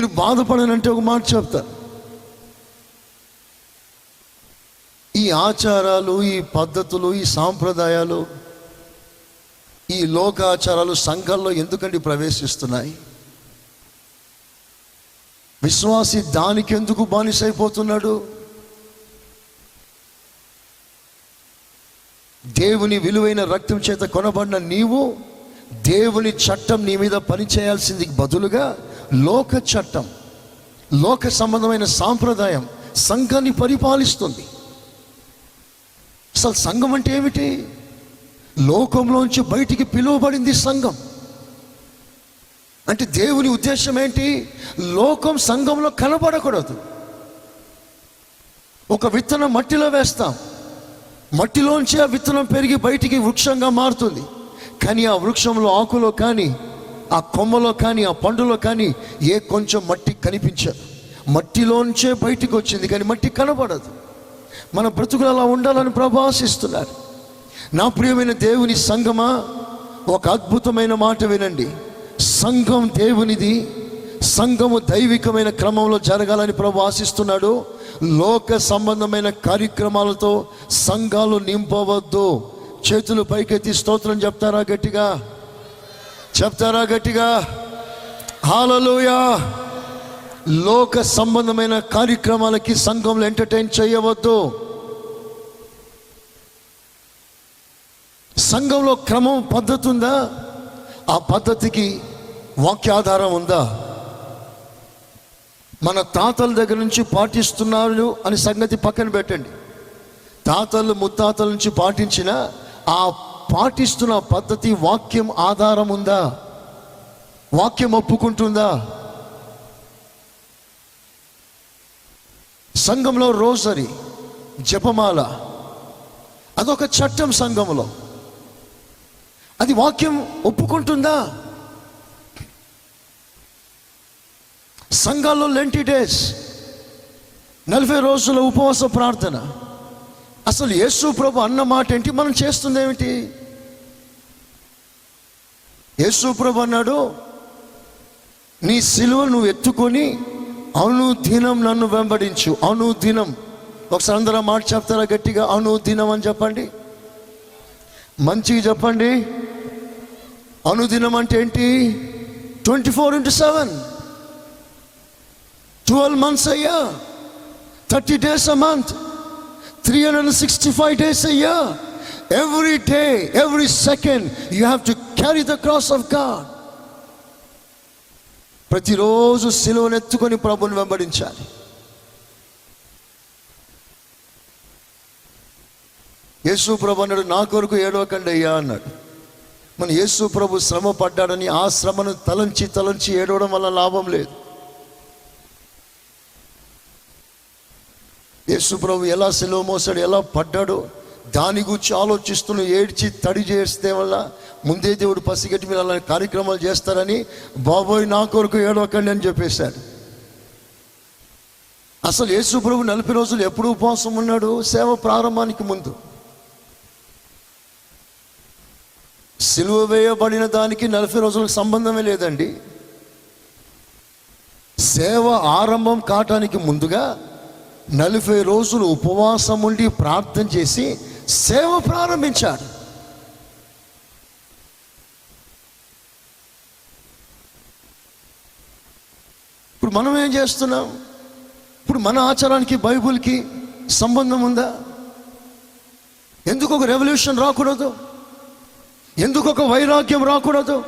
మీరు బాధపడనంటే ఒక మాట చెప్తా. ఈ ఆచారాలు ఈ పద్ధతులు ఈ సాంప్రదాయాలు ఈ లోకాచారాలు సంఘంలో ఎందుకండి ప్రవేశిస్తున్నాయి? విశ్వాసి దానికి ఎందుకు బానిసైపోతున్నాడు? దేవుని విలువైన రక్తం చేత కొనబడిన నీవు దేవుని చట్టం నీ మీద పనిచేయాల్సింది బదులుగా లోక చట్టం లోక సంబంధమైన సాంప్రదాయం సంఘాన్ని పరిపాలిస్తుంది. అసలు సంఘం అంటే ఏమిటి? లోకంలోంచి బయటికి పిలువబడింది సంఘం. అంటే దేవుని ఉద్దేశం ఏంటి? లోకం సంఘంలో కనబడకూడదు. ఒక విత్తనం మట్టిలో వేస్తాం. మట్టిలోంచి ఆ విత్తనం పెరిగి బయటికి వృక్షంగా మారుతుంది. కానీ ఆ వృక్షంలో ఆకులో కానీ ఆ కొమ్మలో కానీ ఆ పండులో కానీ ఏ కొంచెం మట్టి కనిపించదు మట్టిలోంచే బయటికి వచ్చింది కానీ మట్టి కనబడదు. మన బ్రతుకులు అలా ఉండాలని ప్రభాసిస్తున్నారు నా ప్రియమైన దేవుని సంఘమా ఒక అద్భుతమైన మాట వినండి. సంఘం దేవునిది సంఘము దైవికమైన క్రమంలో జరగాలని ప్రభు ఆశిస్తున్నాడు. లోక సంబంధమైన కార్యక్రమాలతో సంఘాలు నింపవద్దు. చేతులు పైకెత్తి స్తోత్రం చెప్తారా గట్టిగా? చెప్తారా గట్టిగా? హాలలోయా లోక సంబంధమైన కార్యక్రమాలకి సంఘంలో ఎంటర్టైన్ చేయవద్దు. సంఘంలో క్రమం పద్ధతి ఉందా? ఆ పద్ధతికి వాక్యాధారం ఉందా? మన తాతల దగ్గర నుంచి పాటిస్తున్నారు అని సంగతి పక్కన పెట్టండి. తాతలు ముత్తాతల నుంచి పాటించిన ఆ పాటిస్తున్న పద్ధతి వాక్యం ఆధారం ఉందా? వాక్యం ఒప్పుకుంటుందా? సంఘంలో రోజరీ జపమాల అదొక చట్టం సంఘంలో. అది వాక్యం ఒప్పుకుంటుందా? సంఘాల్లో లెంటి డేస్ నలభై రోజుల ఉపవాస ప్రార్థన. అసలు యేసు ప్రభు అన్న మాట ఏంటి? మనం చేస్తుంది ఏమిటి యేసుప్రభు అన్నాడు నీ సిలువ నువ్వు ఎత్తుకొని అవును దినం నన్ను వెంబడించు అనుదినం. ఒకసారి అందరూ మాట చెప్తారా గట్టిగా? అవును దినం అని చెప్పండి. మంచిగా చెప్పండి. అనుదినం అంటే ఏంటి? Twenty four into seven. Twelve months అయ్యా. Thirty days a month. Three hundred sixty five days అయ్యా. Every day every second you have to carry the cross of God ప్రతిరోజు సిలువనెత్తుకొని ప్రభుని వెంబడించాలి. యేసు ప్రభు అన్నాడు నా కొరకు ఏడవకండి అయ్యా అన్నాడు. మన యేసు ప్రభు శ్రమ పడ్డాడని ఆ శ్రమను తలంచి తలంచి ఏడవడం వల్ల లాభం లేదు. యేసు ప్రభు ఎలా సెలవు మోసాడు ఎలా పడ్డాడో దాని గురించి ఆలోచిస్తున్న ఏడ్చి తడి చేస్తే వల్ల ముందే దేవుడు పసిగట్టి మీరు అలాంటి కార్యక్రమాలు చేస్తారని బాబోయ్ నా కొరకు ఏడవకండి అని చెప్పేశాడు. అసలు యేసు ప్రభు నలభై రోజులు ఎప్పుడు ఉపవాసం ఉన్నాడు? సేవ ప్రారంభానికి ముందు. సిలువ వేయబడిన దానికి నలభై రోజులకు సంబంధమే లేదండి. సేవ ఆరంభం కావటానికి ముందుగా నలభై రోజులు ఉపవాసం ఉండి ప్రార్థన చేసి సేవ ప్రారంభించాడు. ఇప్పుడు మనం ఏం చేస్తున్నాం? ఇప్పుడు మన ఆచారానికి బైబుల్కి సంబంధం ఉందా? ఎందుకు ఒక రెవల్యూషన్ రాకూడదు? ఎందుకు ఒక వైరాగ్యం రాకూడదు?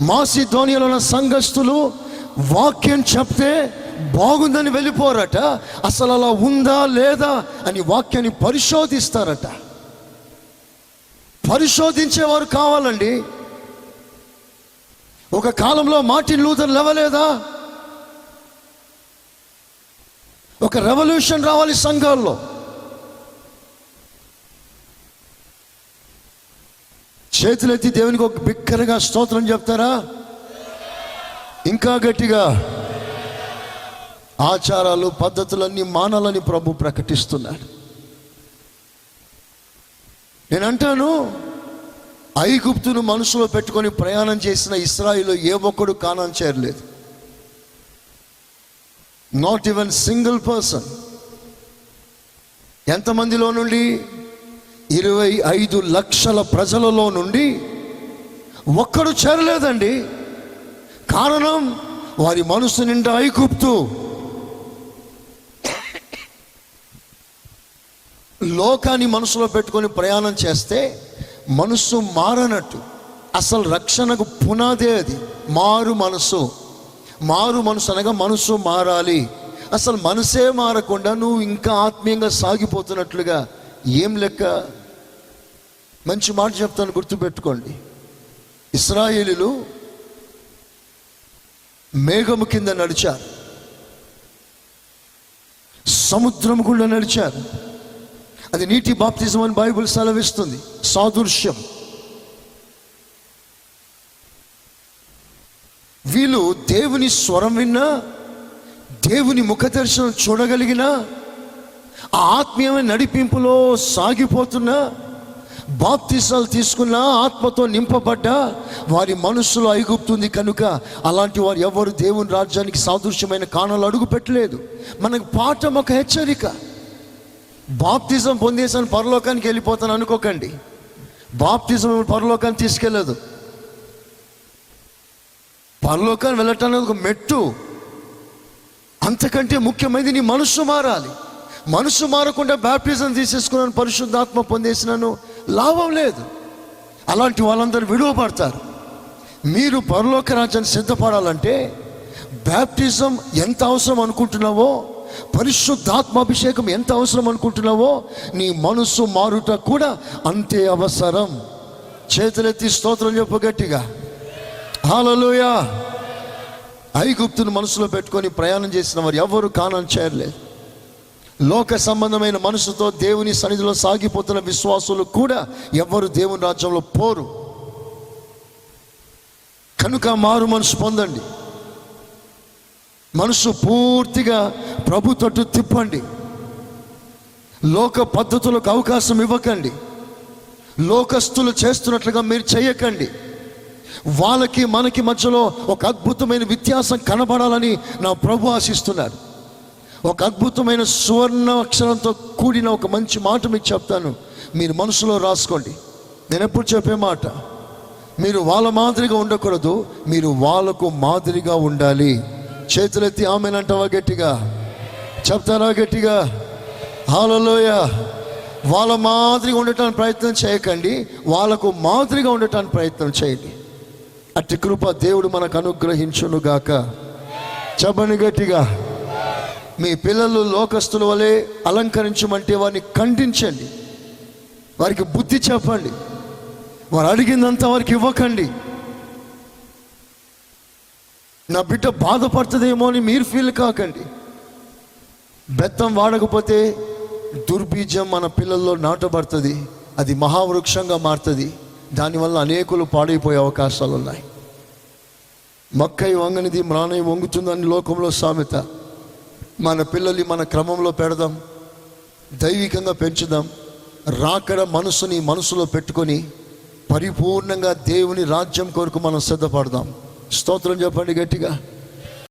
మాసిధోనియలో ఉన్న సంఘస్థులు వాక్యం చెప్తే బాగుందని వెళ్ళిపోరట. అసలు అలా ఉందా లేదా అని వాక్యాన్ని పరిశోధిస్తారట. పరిశోధించేవారు కావాలండి. ఒక కాలంలో మార్టిన్ లూథర్ లేవలేదా? ఒక రెవల్యూషన్ రావాలి సంఘాల్లో. చేతులెత్తి దేవునికి ఒక బిక్కరగా స్తోత్రం చెప్తారా? ఇంకా గట్టిగా. ఆచారాలు పద్ధతులన్నీ మానాలని ప్రభు ప్రకటిస్తున్నాడు. నేను అంటాను ఐగుప్తును మనసులో పెట్టుకొని ప్రయాణం చేసిన ఇస్రాయిలో ఏ ఒక్కడు కానం చేరలేదు. నాట్ ఈవెన్ సింగిల్ పర్సన్ ఎంతమందిలో నుండి? ఇరవై ఐదు లక్షల ప్రజలలో నుండి ఒక్కడు చేరలేదండి. కారణం వారి మనసు నిండా ఐగుప్తు. లోకాన్ని మనసులో పెట్టుకొని ప్రయాణం చేస్తే మనసు మారనట్టు. అసలు రక్షణకు పునాదే అది. మారు మనసు మారు మనసు అనగా మనసు మారాలి. అసలు మనసే మారకుండా నువ్వు ఇంకా ఆత్మీయంగా సాగిపోతున్నట్లుగా ఏం లెక్క? మంచి మాట చెప్తాను గుర్తుపెట్టుకోండి. ఇస్రాయేలీలు మేఘము కింద నడిచారు. సముద్రం గుండా నడిచారు. అది నీటి బాప్తిజం అని బైబిల్ సెలవిస్తుంది. సాదృశ్యం. వీళ్ళు దేవుని స్వరం విన్నా దేవుని ముఖ దర్శనం చూడగలిగినా ఆ ఆత్మీయమైన నడిపింపులో సాగిపోతున్నా బాప్తిసాలు తీసుకున్న ఆత్మతో నింపబడ్డా వారి మనస్సులో ఐగుప్తుంది కనుక అలాంటి వారు ఎవరు దేవుని రాజ్యానికి సాదృశ్యమైన కాణాలు అడుగు పెట్టలేదు మనకు పాఠం ఒక హెచ్చరిక. బాప్తిజం పొందేసాను పరలోకానికి వెళ్ళిపోతాను అనుకోకండి. బాప్తిజం పరలోకాన్ని తీసుకెళ్ళదు. పరలోకాన్ని వెళ్ళటానికి ఒక మెట్టు. అంతకంటే ముఖ్యమైనది నీ మనసు మారాలి. మనసు మారకుండా బ్యాప్టిజం తీసేసుకున్నాను పరిశుద్ధాత్మ పొందేసినాను లాభం లేదు. అలాంటి వాళ్ళందరూ విడువపడతారు మీరు పరలోక రాజ్యాన్ని సిద్ధపడాలంటే బ్యాప్టిజం ఎంత అవసరం అనుకుంటున్నావో పరిశుద్ధాత్మాభిషేకం ఎంత అవసరం అనుకుంటున్నావో నీ మనసు మారుట కూడా అంతే అవసరం. చేతులెత్తి స్తోత్రం చెప్పు గట్టిగా. హాలలోయా ఐగుప్తును మనసులో పెట్టుకొని ప్రయాణం చేసిన వారు ఎవరు కానని చేరలేదు. లోక సంబంధమైన మనసుతో దేవుని సన్నిధిలో సాగిపోతున్న విశ్వాసులు కూడా ఎవరు దేవుని రాజ్యంలో పోరు. కనుక మారు మనసు పొందండి. మనసు పూర్తిగా ప్రభు తట్టు తిప్పండి. లోక పద్ధతులకు అవకాశం ఇవ్వకండి. లోకస్తులు చేస్తున్నట్లుగా మీరు చేయకండి. వాళ్ళకి మనకి మధ్యలో ఒక అద్భుతమైన వ్యత్యాసం కనబడాలని నా ప్రభు ఆశిస్తున్నాడు. ఒక అద్భుతమైన సువర్ణ అక్షరంతో కూడిన ఒక మంచి మాట మీకు చెప్తాను. మీరు మనసులో రాసుకోండి. నేను ఎప్పుడు చెప్పే మాట? మీరు వాళ్ళ మాదిరిగా ఉండకూడదు. మీరు వాళ్ళకు మాదిరిగా ఉండాలి. చేతులెత్తి ఆమెనంటావా గట్టిగా? చెప్తారా గట్టిగా? హాలలోయ వాళ్ళ మాదిరిగా ఉండటానికి ప్రయత్నం చేయకండి. వాళ్ళకు మాదిరిగా ఉండటానికి ప్రయత్నం చేయండి. అట్టి కృప దేవుడు మనకు అనుగ్రహించునుగాక చెప్పని గట్టిగా. మీ పిల్లలు లోకస్తుల వలె అలంకరించమంటే వారిని ఖండించండి. వారికి బుద్ధి చెప్పండి. వారు అడిగిందంతా వారికి ఇవ్వకండి. నా బిడ్డ బాధపడుతుందేమో అని మీరు ఫీల్ కాకండి. బెత్తం వాడకపోతే దుర్బీజం మన పిల్లల్లో నాటబడుతుంది అది మహావృక్షంగా మారుతుంది. దానివల్ల అనేకులు పాడైపోయే అవకాశాలు ఉన్నాయి. మక్కై వంగనిది మ్రాణయం వంగుతుందని లోకంలో సామెత. మన పిల్లల్ని మన క్రమంలో పెడదాం దైవికంగా పెంచుదాం. రాకడ మనసుని మనసులో పెట్టుకొని పరిపూర్ణంగా దేవుని రాజ్యం కొరకు మనం సిద్ధపడదాం. స్తోత్రం చెప్పండి గట్టిగా.